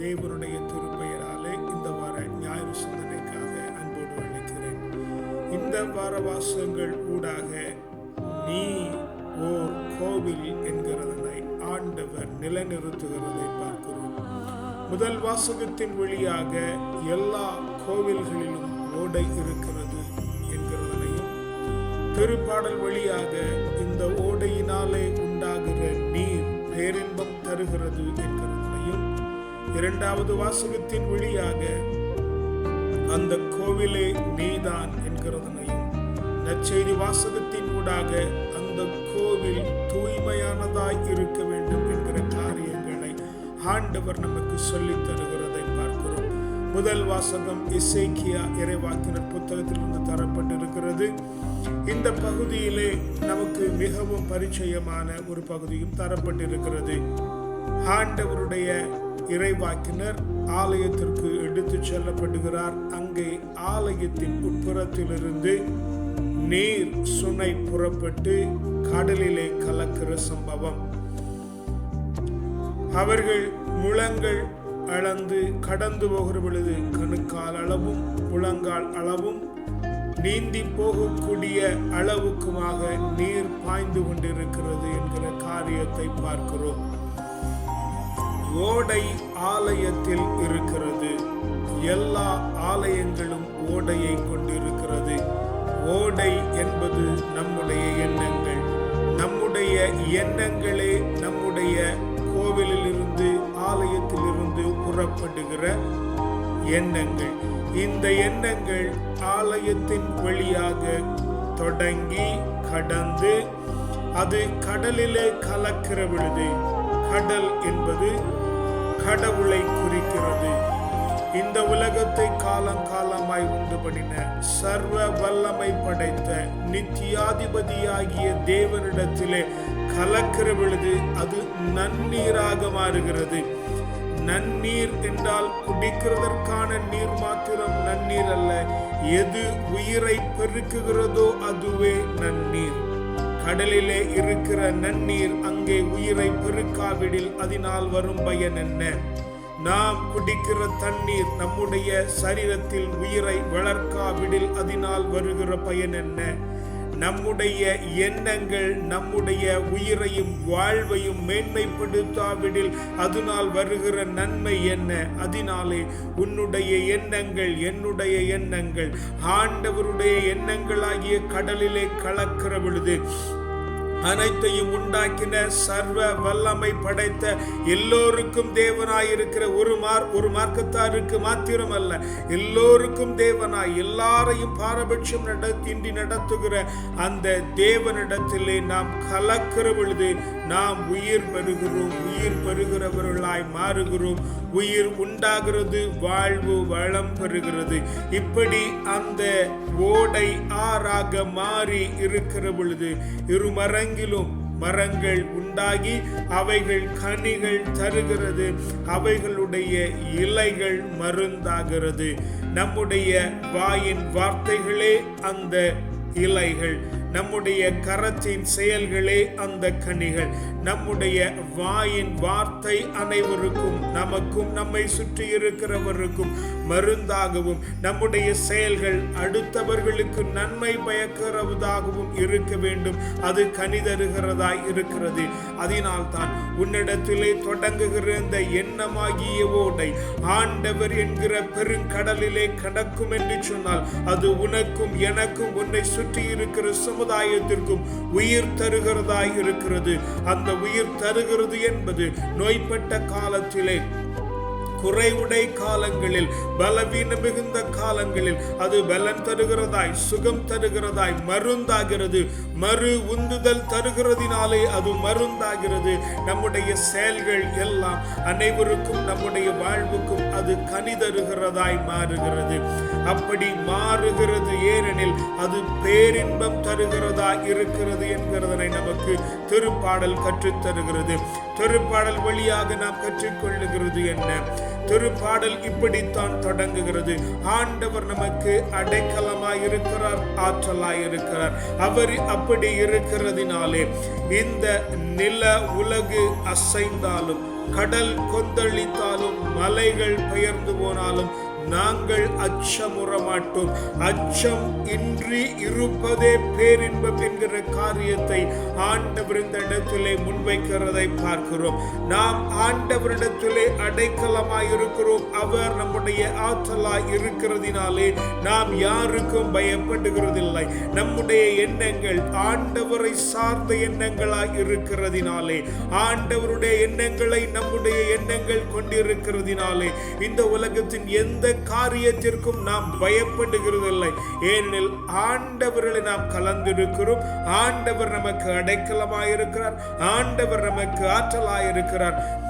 தேவனுடைய திருப்பெயராலே இந்த வார ஞாயிறு சிந்தனைக்காக அன்போடு அழைக்கிறேன். இந்த வார வாசங்கள் ஊடாக நீ ஓர் கோவில் என்கிறதனை ஆண்டவர் நிலைநிறுத்துகிறதை பார்க்கிறோம். முதல் வாசகத்தின் வழியாக எல்லா கோவில்களிலும் ஓடை இருக்கிறது என்கிறதனையும் திருப்பாடல் வழியாக இந்த ஓடையினாலே உண்டாகிற நீர் பேரின்பம் தருகிறது என்கிறது இரண்டாவது வாசகத்தின் வழியாக அந்த கோவிலே நீதான் என்கிறதனையும் நச்செய்தி வாசகத்தின் ஊடாக அந்த கோவில் தூய்மையானதாய் இருக்க வேண்டும் என்கிற காரியங்களை ஆண்டவர் நமக்கு சொல்லித் தருகிறதை பார்க்கிறோம். முதல் வாசகம் இசைக்கியா இறைவாக்கினர் புத்தகத்திலிருந்து தரப்பட்டிருக்கிறது. இந்த பகுதியிலே நமக்கு மிகவும் பரிச்சயமான ஒரு பகுதியும் தரப்பட்டிருக்கிறது. ஆண்டவருடைய இறைவாக்கினர் ஆலயத்திற்கு எடுத்துச் செல்லப்படுகிறார். அங்கே ஆலயத்தின் உட்புறத்திலிருந்து நீர் சுனை புறப்பட்டு கடலிலே கலக்கிற சம்பவம். அவர்கள் முழங்கள் அளந்து கடந்து போகிற பொழுது கணுக்கால் அளவும் முழங்கால் அளவும் நீந்தி போகக்கூடிய அளவுக்குமாக நீர் பாய்ந்து கொண்டிருக்கிறது என்கிற காரியத்தை பார்க்கிறோம். ஓடை ஆலயத்தில் இருக்கிறது. எல்லா ஆலயங்களும் ஓடையை கொண்டிருக்கிறது. ஓடை என்பது நம்முடைய எண்ணங்கள். நம்முடைய எண்ணங்களே நம்முடைய கோவிலிலிருந்து ஆலயத்திலிருந்து புறப்படுகிற எண்ணங்கள். இந்த எண்ணங்கள் ஆலயத்தின் வழியாக தொடங்கி கடந்து அது கடலிலே கலக்கிற பொழுது கடல் என்பது கடவுளை குறிக்கிறது. இந்த உலகத்தை காலங்காலமாய் உண்டு பண்ணின சர்வ வல்லமை படைத்த நித்தியாதிபதியாகிய தேவனிடத்திலே கலக்கிற பொழுது அது நன்னீராக மாறுகிறது. நன்னீர் என்றால் குடிக்கிறதற்கான நீர் மாத்திரம் நன்னீர் அல்ல. எது உயிரை பெருக்குகிறதோ அதுவே நன்னீர். கடலிலே இருக்கிற நன்னீர் அங்கே உயிரை பெருக்காவிடில் அதனால் வரும் பயன் என்ன? நாம் குடிக்கிற தண்ணீர் நம்முடைய சரீரத்தில் உயிரை வளர்க்காவிடில் அதனால் வருகிற பயன் என்ன? நம்முடைய எண்ணங்கள் நம்முடைய உயிரையும் வாழ்வையும் மேன்மைப்படுத்தாவிடில் அதனால் வருகிற நன்மை என்ன? அதனாலே உன்னுடைய எண்ணங்கள் என்னுடைய எண்ணங்கள் ஆண்டவருடைய எண்ணங்களாகிய கடலிலே கலக்கிற பொழுது அனைத்தையும் உண்டாக்கின சர்வ வல்லமை படைத்த எல்லோருக்கும் தேவனாயிருக்கிற ஒரு மார் ஒரு மார்க்கத்தாருக்கு மாத்திரம் அல்ல எல்லோருக்கும் தேவனாய் எல்லாரையும் பாரபட்சம் நடத்தின்றி நடத்துகிற அந்த தேவனிடத்திலே நாம் கலக்கிற பொழுது நாம் உயிர் பெறுகிறோம் உயிர் பெறுகிறவர்களாய் மாறுகிறோம். உயிர் உண்டாகிறது வாழ்வு வளம் பெறுகிறது. இப்படி அந்த ஓடை ஆறாக மாறி இருக்கிற பொழுது இருமரங்கிலும் மரங்கள் உண்டாகி அவைகள் கனிகள் தருகிறது. அவைகளுடைய இலைகள் மருந்தாகிறது. நம்முடைய வாயின் வார்த்தைகளே அந்த இலைகள். நம்முடைய கரத்தின் செயல்களே அந்த கனிகள். நம்முடைய வாயின் வார்த்தை அனைவருக்கும் நமக்கும் நம்மை சுற்றி இருக்கிறவருக்கும். மருந்தாகவும் நம்முடைய செயல்கள் அடுத்தவர்களுக்கு நன்மை பயக்கிறதாகவும் இருக்க வேண்டும். அது கனிதருகிறதாய் இருக்கிறது. அதனால் தான் உன்னிடத்திலே தொடங்குகிற இந்த எண்ணமாகிய ஓடை ஆண்டவர் என்கிற பெருங்கடலிலே கடக்கும் என்று சொன்னால் அது உனக்கும் எனக்கும் உன்னை சுற்றி இருக்கிற சமுதாயத்திற்கும் உயிர் தருகிறதாய் இருக்கிறது. அந்த உயிர் தருகிறது என்பது நோய்பட்ட காலத்திலே குறைவுடை காலங்களில் பலவீன மிகுந்த காலங்களில் அது பலன் தருகிறதாய் சுகம் தருகிறதாய் மருந்தாகிறது. மறு உந்துதல் தருகிறதினாலே அது மருந்தாகிறது. நம்முடைய செயல்கள் எல்லாம் அனைவருக்கும் நம்முடைய வாழ்வுக்கும் அது கனி தருகிறதாய் மாறுகிறது. அப்படி மாறுகிறது ஏனெனில் அது பேரின்பம் தருகிறதா இருக்கிறது என்கிறதனை நமக்கு திருப்பாடல் கற்றுத்தருகிறது. திருப்பாடல் வழியாக நாம் கற்றுக்கொள்ளுகிறது என்ன? திருப்பாடல் இப்படித்தான் தொடங்குகிறது. ஆண்டவர் நமக்கு அடைக்கலமாய் இருக்கிறார் ஆற்றலாய் இருக்கிறார் அவர் அப்படி இருக்கிறதினாலே இந்த நில உலகு அசைந்தாலும் கடல் கொந்தளித்தாலும் மலைகள் பெயர்ந்து போனாலும் நாங்கள் அச்சமுற மாட்டோம் அச்சம் இன்றி இருப்பதே பேரின்பம் என்கிற காரியத்தை ஆண்டவர் இந்த இடத்திலே முன்வைக்கிறதை பார்க்கிறோம். நாம் ஆண்டவரிடத்திலே அடைக்கலமாய் இருக்கிறோம் அவர் நம்முடைய ஆற்றலாய் இருக்கிறதினாலே நாம் யாருக்கும் பயப்படுகிறதில்லை. நம்முடைய எண்ணங்கள் ஆண்டவரை சார்ந்த எண்ணங்களாய் இருக்கிறதினாலே ஆண்டவருடைய எண்ணங்களை நம்முடைய எண்ணங்கள் கொண்டிருக்கிறதினாலே இந்த உலகத்தின் எந்த காரியத்திற்கும் நாம் பயப்படுகிறதில்லை. ஏனெனில் ஆண்டவர்களை நாம் கலந்திருக்கிறோம். ஆண்டவர் நமக்கு அடைக்கலமாயிருக்கிறார். ஆண்டவர் நமக்கு ஆற்றலாயிருக்கிறார்.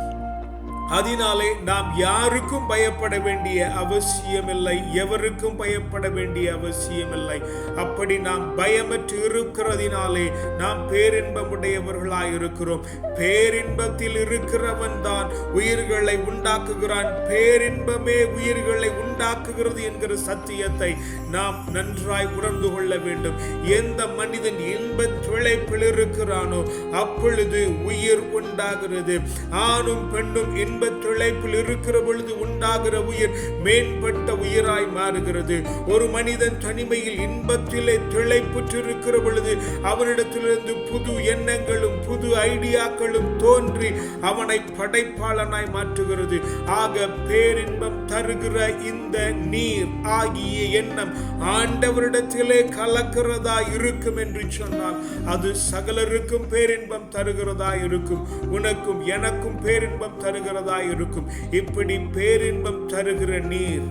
அதனாலே நாம் யாருக்கும் பயப்பட வேண்டிய அவசியமில்லை எவருக்கும் பயப்பட வேண்டிய அவசியமில்லை. அப்படி நாம் பயமற்று இருக்கிறதினாலே நாம் பேரின்பமுடையவர்களாய் இருக்கிறோம். பேரின்பத்தில் இருக்கிறவன் தான் உயிர்களை உண்டாக்குகிறான். பேரின்பமே உயிர்களை உண்டாக்குகிறது என்கிற சத்தியத்தை நாம் நன்றாய் உணர்ந்து கொள்ள வேண்டும். எந்த மனிதன் இன்பத் துளைப்பில் இருக்கிறானோ அப்பொழுது உயிர் உண்டாகிறது. ஆணும் பெண்ணும் இன்ப துளைப்பில் இருக்கிற பொழுது உண்டாகிற உயிர் மேம்பட்ட உயிராய் மாறுகிறது. ஒரு மனிதன் தனிமையில் இன்பத்திலே திளைப்புற்றிருக்கிற பொழுது அவனிடத்திலிருந்து புது எண்ணங்களும் புது ஐடியாக்களும் தோன்றி அவனை படைப்பாளனாய் மாற்றுகிறது. ஆக பேரின்பம் தருகிற இந்த நீர் ஆகிய எண்ணம் ஆண்டவரிடத்திலே கலக்கிறதா இருக்கும் என்று சொன்னால் அது சகலருக்கும் பேரின்பம் தருகிறதா இருக்கும். உனக்கும் எனக்கும் பேரின்பம் தருகிறதா இருக்கும் இப்படி பேரின்பம் தருகிற நீர்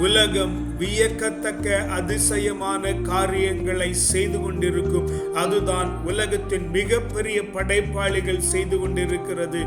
உலகம் வியக்கத்தக்க அதிசயமான காரியங்களை செய்து கொண்டிருக்கும். அதுதான் உலகத்தின் மிகப்பெரிய படைப்பாளிகள் செய்து கொண்டிருக்கிறது.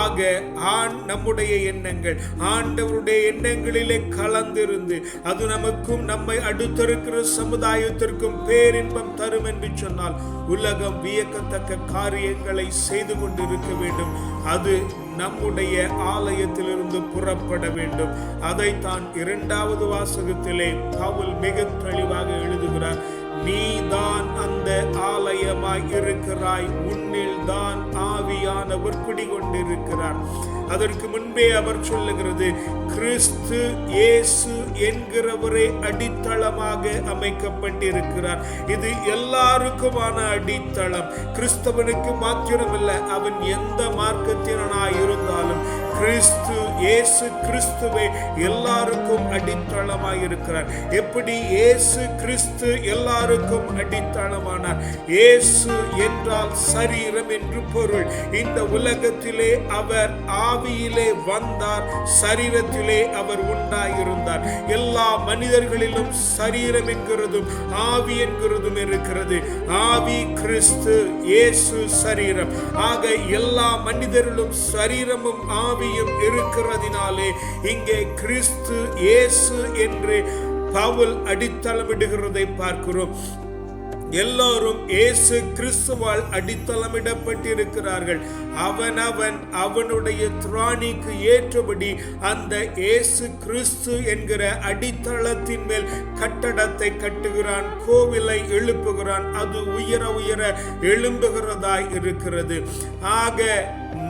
ஆக ஆண் நம்முடைய எண்ணங்கள் ஆண்டவருடைய எண்ணங்களிலே கலந்திருந்து அது நமக்கும் நம்மை அடுத்திருக்கிற சமுதாயத்திற்கும் பேரின்பம் தரும் என்று சொன்னால் உலகம் வியக்கத்தக்க காரியங்களை செய்து கொண்டிருக்க வேண்டும். அது நம்முடைய ஆலயத்திலிருந்து புறப்பட வேண்டும். அதைத்தான் இரண்டாவது வாசகத்திலே பவுல் மிக தெளிவாக எழுதுகிறார். நீதான் அந்த ஆலயமாய் இருக்கிறாய். உன்னில் தான் ஆவியானவர் குடிகொண்டிருக்கிறார். அதற்கு முன்பே அவர் சொல்லுகிறது கிறிஸ்து இயேசு என்கிறவரே அடித்தளமாக அமைக்கப்பட்டிருக்கிறார். இது எல்லாருக்குமான அடித்தளம். கிறிஸ்தவனுக்கு மாத்திரமில்லை அவன் எந்த மார்க்கத்தினாய் இருந்தாலும் கிறிஸ்து இயேசு கிறிஸ்துவே எல்லாருக்கும் அடித்தளமாய் இருக்கிறார் எப்படி இயேசு கிறிஸ்து எல்லாருக்கும் அடித்தளமானார்? இயேசு என்றால் சரீரம் என்று பொருள். இந்த உலகத்திலே அவர் ஆவியிலே வந்தார் சரீரத்திலே அவர் உண்டாயிருந்தார். எல்லா மனிதர்களிலும் சரீரம் என்கிறதும் ஆவி என்கிறதும் இருக்கிறது. ஆவி கிறிஸ்து இயேசு சரீரம். ஆக எல்லா மனிதர்களும் சரீரமும் ஆவியும் இருக்கிறதினாலே இங்கே கிறிஸ்து இயேசு என்று பவுல் அடித்தளமிடுகிறதை பார்க்கிறோம். எல்லோரும் இயேசு கிறிஸ்துவால் அடித்தளமிடப்பட்டிருக்கிறார்கள் அவனவன் அவனுடைய திராணிக்கு ஏற்றபடி அந்த இயேசு கிறிஸ்து என்கிற அடித்தளத்தின் மேல் கட்டடத்தை கட்டுகிறான் கோவிலை எழுப்புகிறான் அது உயர உயர எழும்புகிறதாய் இருக்கிறது. ஆக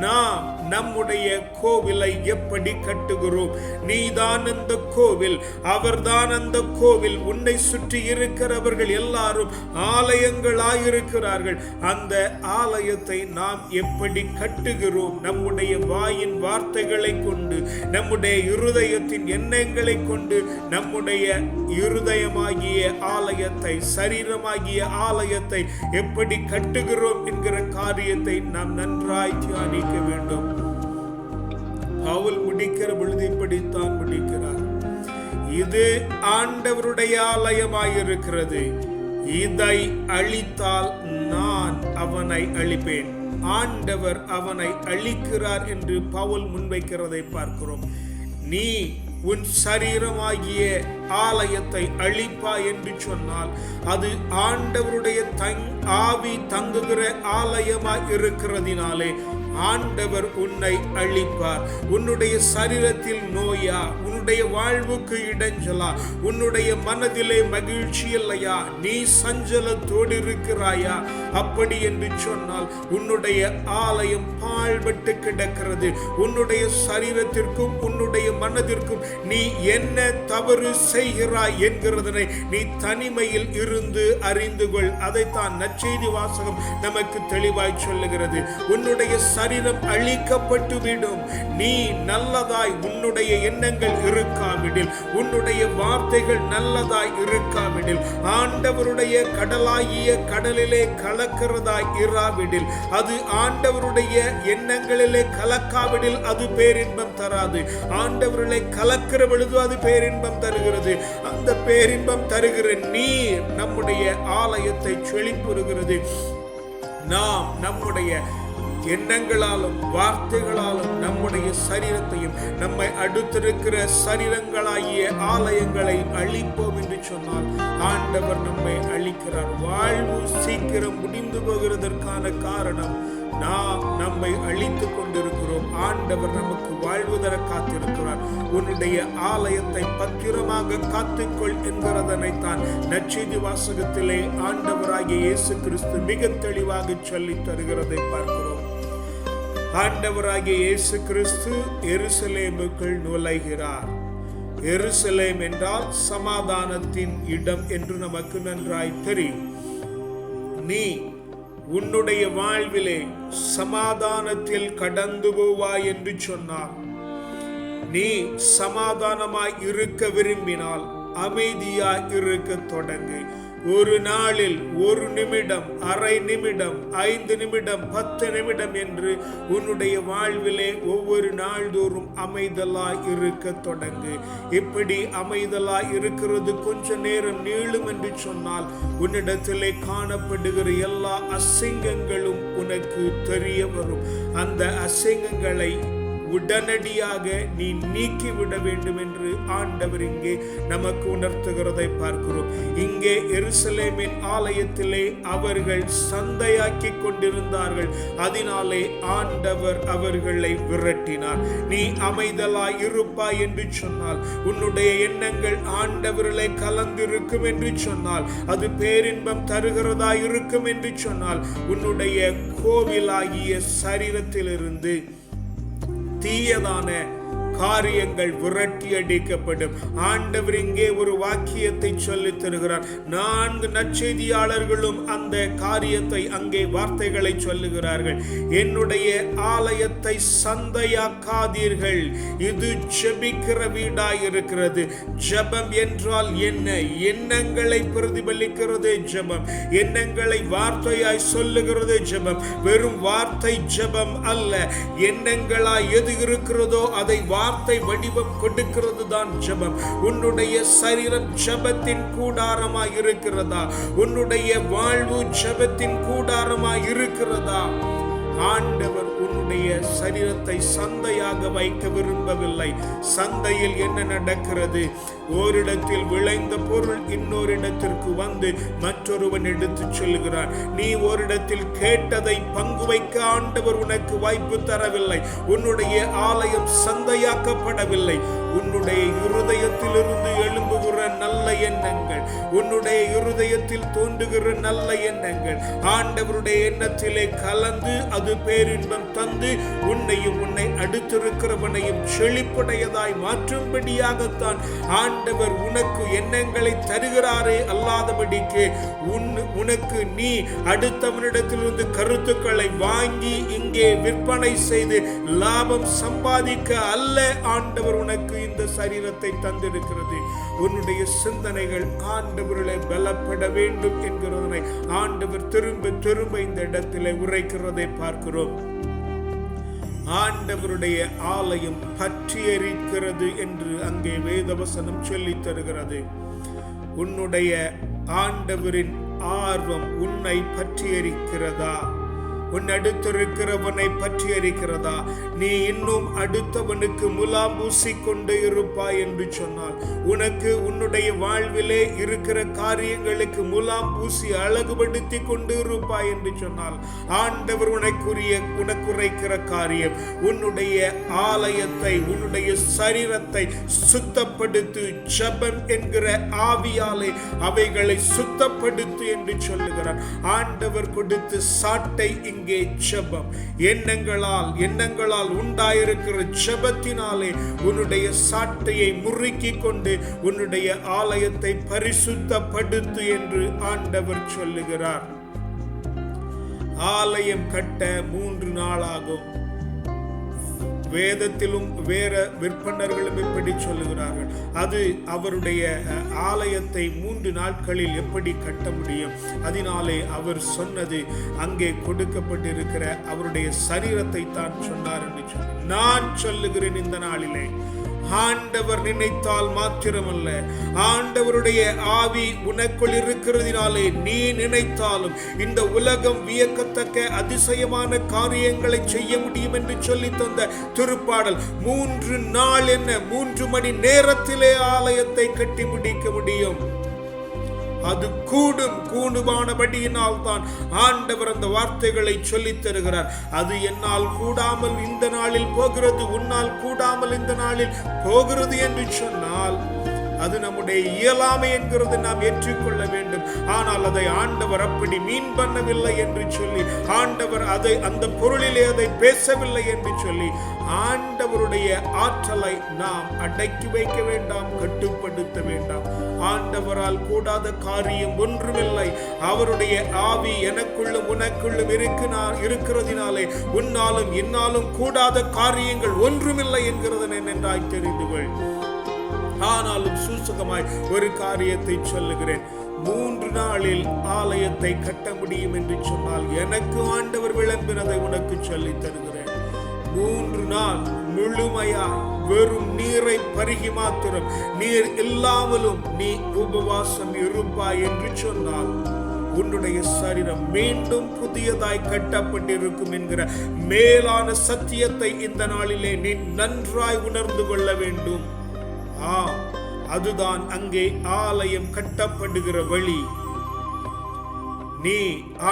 நாம் நம்முடைய கோவிலை எப்படி கட்டுகிறோம்? நீதான் அந்த கோவில் அவர்தான் அந்த கோவில். உன்னை சுற்றி இருக்கிறவர்கள் எல்லாரும் ஆலயங்களாயிருக்கிறார்கள். அந்த ஆலயத்தை நாம் எப்படி கட்டுகிறோம்? நம்முடைய வாயின் வார்த்தைகளை கொண்டு நம்முடைய இருதயத்தின் எண்ணங்களை கொண்டு நம்முடைய இருதயமாகிய ஆலயத்தை சரீரமாகிய ஆலயத்தை எப்படி கட்டுகிறோம் என்கிற காரியத்தை நாம் நன்றாய் தியானிக்க வேண்டும். பவுல் முடிக்கிற பொழுது இப்படித்தான் முடிக்கிறார். இது ஆண்டவருடைய ஆலயமாயிருக்கிறது. இதை அழித்தால் நான் அவனை அழிப்பேன். ஆண்டவர் அவனை அழிக்கிறார் என்று பவுல் முன்வைக்கிறதை பார்க்கிறோம். நீ உன் சரீரமாகிய ஆலயத்தை அழிப்பா என்று சொன்னால் அது ஆண்டவருடைய தங் ஆவி தங்குகிற ஆலயமாக இருக்கிறதினாலே ஆண்டவர் உன்னை அழிப்பார். உன்னுடைய சரீரத்தில் நோயா? உன்னுடைய வாழ்வுக்கு இடைஞ்சலா? உன்னுடைய மனதிலே மகிழ்ச்சி இல்லையா? நீ சஞ்சலத்தோடு இருக்கிறாயா? அப்படி என்று சொன்னால் உன்னுடைய ஆலயம் பாழ்பட்டு கிடக்கிறது. உன்னுடைய சரீரத்திற்கும் உன்னுடைய மனதிற்கும் நீ என்ன தவறு செய்கிறாய் என்கிறதனை நீ தனிமையில் இருந்து அறிந்து கொள். அதைத்தான் நச்செய்தி வாசகம் நமக்கு தெளிவாய் சொல்லுகிறது. உன்னுடைய சரீரம் அழிக்கப்பட்டு விடும் நீ நல்லதாய் உன்னுடைய எண்ணங்கள் இருக்காவிடில் உன்னுடைய வார்த்தைகள் நல்லதாய் இருக்காவிடில் ஆண்டவருடைய கடலாகிய கடலிலே கலக்கிறதாய் இராவிடில். அது ஆண்டவருடைய எண்ணங்களிலே கலக்காவிடில் அது பேரின்பம் தராது. ஆண்டவர்களை கலக்கிற பொழுது அது பேரின்பம் தருகிறது. அந்த பேரின்பம் தருகிற நீர் நம்முடைய ஆலயத்தை செழிப்புறுகிறது. நாம் நம்முடைய எண்ணங்களாலும் வார்த்தைகளாலும் நம்முடைய சரீரத்தையும் நம்மை அடுத்திருக்கிற சரீரங்களாகிய ஆலயங்களை அழிப்போம் என்று சொன்னால் ஆண்டவர் நம்மை அழிக்கிறார். வாழ்வு சீக்கிரம் முடிந்து போகிறதற்கான காரணம் நாம் நம்மை அழித்துக் கொண்டிருக்கிறோம். ஆண்டவர் நமக்கு வாழ்வு தர காத்திருக்கிறார். உன்னுடைய ஆலயத்தை பத்திரமாக காத்துக்கொள் என்கிறதனைத்தான் நச்செய்தி வாசகத்திலே ஆண்டவராகிய இயேசு கிறிஸ்து மிக தெளிவாக சொல்லித் தருகிறதை பார்க்கிறோம். ஆண்டவராகிய இயேசு கிறிஸ்து எருசலேமுக்குள் நுழைகிறார். எருசலேம் என்றால் சமாதானத்தின் இடம் என்று நமக்கு நன்றாய் தெரியும். நீ உன்னுடைய வாழ்விலே சமாதானத்தில் கடந்து போவாய் என்று சொன்னார். நீ சமாதானமாய் இருக்க விரும்பினால் அமைதியாய் இருக்க தொடங்கு. ஒரு நாளில் ஒரு நிமிடம் அரை நிமிடம் ஐந்து நிமிடம் பத்து நிமிடம் என்று உன்னுடைய வாழ்விலே ஒவ்வொரு நாள்தோறும் அமைதலாய் இருக்க தொடங்கு. இப்படி அமைதலாய் இருக்கிறது கொஞ்ச நேரம் நீளும் என்று சொன்னால் உன்னிடத்திலே காணப்படுகிற எல்லா அசிங்கங்களும் உனக்கு தெரிய வரும். அந்த அசிங்கங்களை உடனடியாக நீ நீக்கிவிட வேண்டும் என்று ஆண்டவர் இங்கே நமக்கு உணர்த்துகிறதை பார்க்கிறோம். இங்கே எருசலேமின் ஆலயத்திலே அவர்கள் சந்தையாக்கி கொண்டிருந்தார்கள். அதனாலே ஆண்டவர் அவர்களை விரட்டினார். நீ அமைதலாய் இருப்பாய் என்று சொன்னால் உன்னுடைய எண்ணங்கள் ஆண்டவர்களை கலந்திருக்கும் என்று சொன்னால் அது பேரின்பம் தருகிறதா இருக்கும் என்று சொன்னால் உன்னுடைய கோவிலாகிய சரீரத்திலிருந்து தீயதான? காரியங்கள் விரட்டி அடிக்கப்படும். ஆண்டவர் இங்கே ஒரு வாக்கியத்தை சொல்லித் தருகிறார். நான்கு நற்செய்தியாளர்களும் அந்த காரியத்தை அங்கே வார்த்தைகளை சொல்லுகிறார்கள். என்னுடைய ஆலயத்தை சந்தையாக்காதீர்கள். இது ஜெபிக்கிற வீடாய் இருக்கிறது ஜெபம் என்றால் என்ன? எண்ணங்களை பிரதிபலிக்கிறது ஜெபம். எண்ணங்களை வார்த்தையாய் சொல்லுகிறது ஜெபம். வெறும் வார்த்தை ஜெபம் அல்ல. எண்ணங்களாய் எது இருக்கிறதோ அதை வார்த்தை வடிவம் கொடுக்கிறது தான் ஜெபம். உன்னுடைய சரீரம் ஜெபத்தின் கூடாரமாய் இருக்கிறதா உன்னுடைய வாழ்வு ஜெபத்தின் கூடாரமாய் இருக்கிறதா ஆண்டவர் உன்னுடைய சரீரத்தை சந்தையாக வைக்க விரும்பவில்லை. சந்தையில் என்ன நடக்கிறது? ஓரிடத்தில் விளைந்த பொருள் இன்னொரிடத்திற்கு வந்து மற்றொருவன் எடுத்துச் செல்கிறான். நீ ஓரிடத்தில் கேட்டதை பங்கு வைக்க ஆண்டவர் உனக்கு வாய்ப்பு தரவில்லை. உன்னுடைய ஆலயம் சந்தையாக்கப்படவில்லை. உன்னுடைய இருதயத்திலிருந்து எழும்புகிற நல்ல எண்ணங்கள் உன்னுடைய இருதயத்தில் தோன்றுகிற நல்ல எண்ணங்கள் ஆண்டவருடைய எண்ணத்திலே கலந்து அது பேரின்பம் தந்து உன்னையும் உன்னை அடுத்திருக்கிறவனையும் செழிப்புடையதாய் மாற்றும்படியாகத்தான் ஆண்டவர் உனக்கு எண்ணங்களை தருகிறாரே அல்லாதபடிக்கு உன் உனக்கு நீ அடுத்தவனிடத்திலிருந்து கருத்துக்களை வாங்கி இங்கே விற்பனை செய்து லாபம் சம்பாதிக்க அல்ல ஆண்டவர் உனக்கு இந்த சரீரத்தை தந்திருக்கிறது. உன்னுடைய சிந்தனைகள் ஆண்டவர்களை பலப்பட வேண்டும் என்கிறதனை ஆண்டவர் திரும்ப திரும்ப இந்த இடத்திலே உரைக்கிறதை பார்க்கிறோம். ஆண்டவருடைய ஆலயம் பற்றி எரிக்கிறது என்று அங்கே வேதவசனம் சொல்லித் தருகிறது. உன்னுடைய ஆண்டவரின் ஆர்வம் உன்னை பற்றி எரிக்கிறதா உன் அடுத்திருக்கிறவனை பற்றி அறிக்கிறதா நீ இன்னும் அடுத்தவனுக்கு முலாம் பூசி கொண்டு இருப்பாய் என்று சொன்னால் உனக்கு உன்னுடைய வாழ்விலே இருக்கிற காரியங்களுக்கு முலாம் பூசி அழகுபடுத்தி கொண்டு இருப்பாய் என்று சொன்னால் ஆண்டவர் உனக்குரிய உனக்குரைக்கிற காரியம் உன்னுடைய ஆலயத்தை உன்னுடைய சரீரத்தை சுத்தப்படுத்து ஜபன் என்கிற ஆவியாலே அவைகளை சுத்தப்படுத்து என்று சொல்லுகிறார். ஆண்டவர் கொடுத்து சாட்டை இங்கு இங்கே செபம். எண்ணங்களால் எண்ணங்களால் உண்டாயிருக்கிற செபத்தினாலே உன்னுடைய சாட்டையை முறுக்கி கொண்டு உன்னுடைய ஆலயத்தை பரிசுத்தப்படுத்து என்று ஆண்டவர் சொல்லுகிறார். ஆலயம் கட்ட மூன்று நாளாகும். வேதத்திலும் வேற விற்பனர்களும் இப்படி சொல்லுகிறார்கள். அது அவருடைய ஆலயத்தை மூன்று நாட்களில் எப்படி கட்ட முடியும்? அதனாலே அவர் சொன்னது அங்கே கொடுக்கப்பட்டிருக்கிற அவருடைய சரீரத்தை தான் சொன்னார் என்று சொல்லி நான் சொல்லுகிறேன் இந்த நாளிலே. ஆண்டவர் நினைத்தால் மாத்திரமல்ல. ஆண்டவருடைய ஆவி உனக்குள் இருக்கிறதினாலே நீ நினைத்தாலும் இந்த உலகம் வியக்கத்தக்க அதிசயமான காரியங்களை செய்ய முடியும் என்று சொல்லி தந்த திருப்பாடல் மூன்று நாள் என்ன? மூன்று மணி நேரத்திலே ஆலயத்தை கட்டி முடிக்க முடியும்? அது கூடும் கூடுமானபடியினால் தான் ஆண்டவர் அந்த வார்த்தைகளை சொல்லித் தருகிறார் அது என்னால் கூடாமல் இந்த நாளில் போகிறது உன்னால் கூடாமல் இந்த நாளில் போகிறது என்று சொன்னால் அது நம்முடைய இயலாமை என்கிறது நாம் ஏற்றுக்கொள்ள வேண்டும். ஆனால் அதை ஆண்டவர் அப்படி மீன் பண்ணவில்லை என்று சொல்லி ஆண்டவர் அதை அந்த பொருளிலே அதை பேசவில்லை என்று சொல்லி ஆண்டவருடைய ஆற்றலை நாம் அடக்கி வைக்க வேண்டாம் கட்டுப்படுத்த வேண்டாம். ஆண்டவரால் கூடாத காரியம் ஒன்றுமில்லை. அவருடைய ஆவி எனக்குள்ளும் உனக்குள்ளும் இருக்கிறார் இருக்கிறதினாலே உன்னாலும் என்னாலும் கூடாத காரியங்கள் ஒன்றுமில்லை என்கிறது நன்றாய் தெரிந்து கொள். ஆனாலும் சூசகமாய் ஒரு காரியத்தை சொல்லுகிறேன். மூன்று நாளில் ஆலயத்தை கட்ட முடியும் என்று சொன்னால் எனக்கு ஆண்டவர் விளம்பினதை உனக்கு சொல்லித் தருகிறேன். மூன்று நாள் முழுமையா வெறும் நீரை பருகி மாத்திரம் நீர் இல்லாமலும் நீ உபவாசம் இருப்பாய் என்று சொன்னால் உன்னுடைய சரீரம் மீண்டும் புதியதாய் கட்டப்பட்டிருக்கும் என்கிற மேலான சத்தியத்தை இந்த நாளிலே நீ நன்றாய் உணர்ந்து கொள்ள வேண்டும். ஆ அதுதான் அங்கே ஆலயம் கட்டப்படுகிற வழி. நீ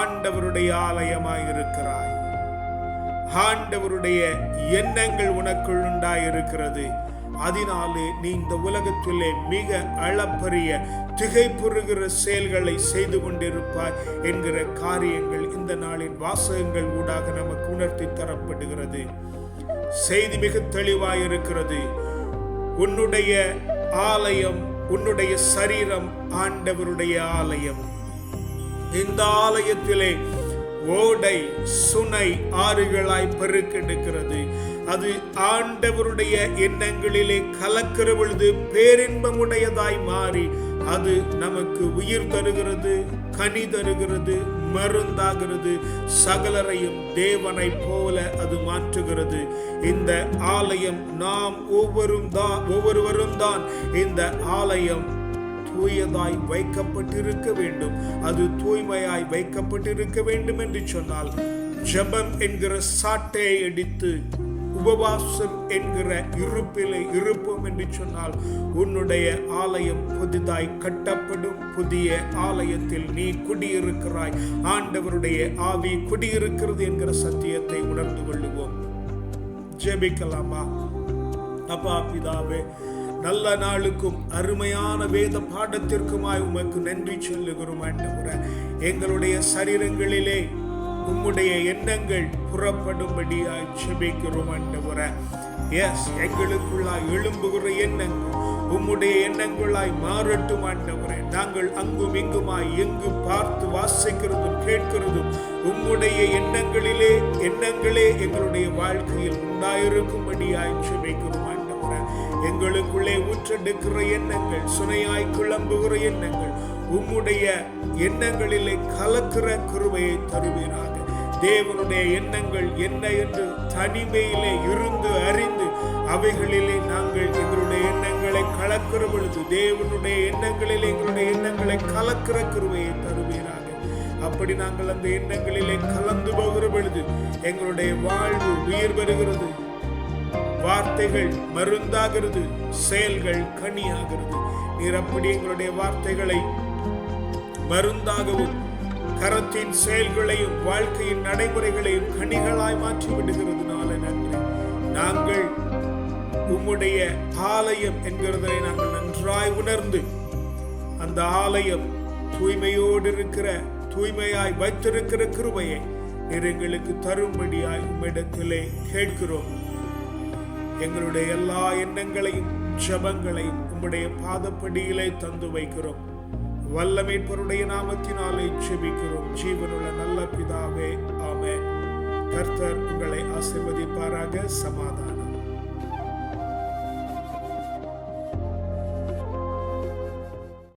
ஆண்டவருடைய ஆலயமாய் இருக்கிறாய் ஆண்டவருடைய எண்ணங்கள் உனக்குள் உண்டாயிருக்கிறது. அதனாலே நீ இந்த உலகத்திலே மிக அளப்பரிய திகைப்புறுகிற செயல்களை செய்து கொண்டிருப்பாய் என்கிற காரியங்கள் இந்த நாளின் வாசகங்கள் ஊடாக நமக்கு உணர்த்தி தரப்படுகிறது. செய்தி மிக தெளிவாயிருக்கிறது. உன்னுடைய ஆலயம் உன்னுடைய சரீரம் ஆண்டவருடைய ஆலயம். இந்த ஆலயத்திலே ஓடை சுனை ஆறுகளாய் பெருக்கெடுக்கிறது அது ஆண்டவருடைய எண்ணங்களிலே கலக்கிற பொழுது பேரின்பமுடையதாய் மாறி அது நமக்கு உயிர் தருகிறது கனி தருகிறது மருந்தாகிறது. சகலரையும் தேவனை போல அது மாற்றுகிறது. இந்த ஆலயம் நாம் ஒவ்வொரும் தான் ஒவ்வொருவரும் தான் இந்த ஆலயம் தூயதாய் வைக்கப்பட்டிருக்க வேண்டும். அது தூய்மையாய் வைக்கப்பட்டிருக்க வேண்டும் என்று சொன்னால் ஜெபம் என்கிற சாட்டையை அடித்து உபவாசம் என்கிற இருப்பிலே இருப்போம் என்று சொன்னால் உன்னுடைய ஆலயம் புதிதாய் கட்டப்படும். புதிய ஆலயத்தில் நீ குடியிருக்கிறாய். ஆண்டவருடைய ஆவி குடியிருக்கிறது என்கிற சத்தியத்தை உணர்ந்து கொள்ளுவோம். ஜெபிக்கலாமா? அப்பா பிதாவே நல்ல நாளுக்கும் அருமையான வேத பாடத்திற்குமாய் உமக்கு நன்றி சொல்லுகிறோம் ஆண்டவரே. எங்களுடைய சரீரங்களிலே உம்முடைய எண்ணங்கள் புறப்படும்படியாய் செபிக்கிறோம் ஆண்டவரே. எஸ் எங்களுக்குள்ளாய் எழும்புகிற எண்ணங்கள் உம்முடைய எண்ணங்களாய் மாறட்டும் ஆண்டவரே. நாங்கள் அங்கும் இங்குமாய் எங்கு பார்த்து வாசிக்கிறதும் கேட்கிறதும் உம்முடைய எண்ணங்களிலே எண்ணங்களே எங்களுடைய வாழ்க்கையில் உண்டாயிருக்கும்படியாய் செபிக்கிறோம் ஆண்டவரே. எங்களுக்குள்ளே ஊற்றெடுக்கிற எண்ணங்கள் சுனையாய் கிளம்புகிற எண்ணங்கள் உம்முடைய எண்ணங்களிலே கலக்கிற கிருபையை தருவீராக. தேவனுடைய எண்ணங்கள் என்ன என்று தனிமையிலே இருந்து அறிந்து அவைகளிலே நாங்கள் எங்களுடைய எண்ணங்களை கலக்கிற பொழுது தேவனுடைய எண்ணங்களிலே எங்களுடைய எண்ணங்களை கலக்கிற கிருவையை தருவீராக. அப்படி நாங்கள் அந்த எண்ணங்களிலே கலந்து போகிற பொழுது எங்களுடைய வாழ்வு உயிர் பெறுகிறது வார்த்தைகள் மருந்தாகிறது செயல்கள் கனியாகிறது. நீர் அப்படி எங்களுடைய வார்த்தைகளை மருந்தாகவும் கரத்தின் செயல்களையும் வாழ்க்கையின் நடைமுறைகளையும் கனிகளாய் மாற்றி விடுகிறதுனால நன்றி. நாங்கள் உம்முடைய ஆலயம் என்கிறதை நாங்கள் நன்றாய் உணர்ந்து அந்த ஆலயம் தூய்மையோடு இருக்கிற தூய்மையாய் வைத்திருக்கிற கிருமையை எங்களுக்கு தரும்படியாய் உம்மிடத்திலே கேட்கிறோம். எங்களுடைய எல்லா எண்ணங்களையும் ஜபங்களையும் உம்முடைய பாதப்படியிலே தந்து வைக்கிறோம். வல்லமைப்பருடைய நாமத்தினாலே ஜெபிக்கிறோம். ஜீவனுள்ள நல்ல பிதாவே ஆமே கர்த்தர் உங்களை ஆசிர்வதிப்பாராக சமாதானம்.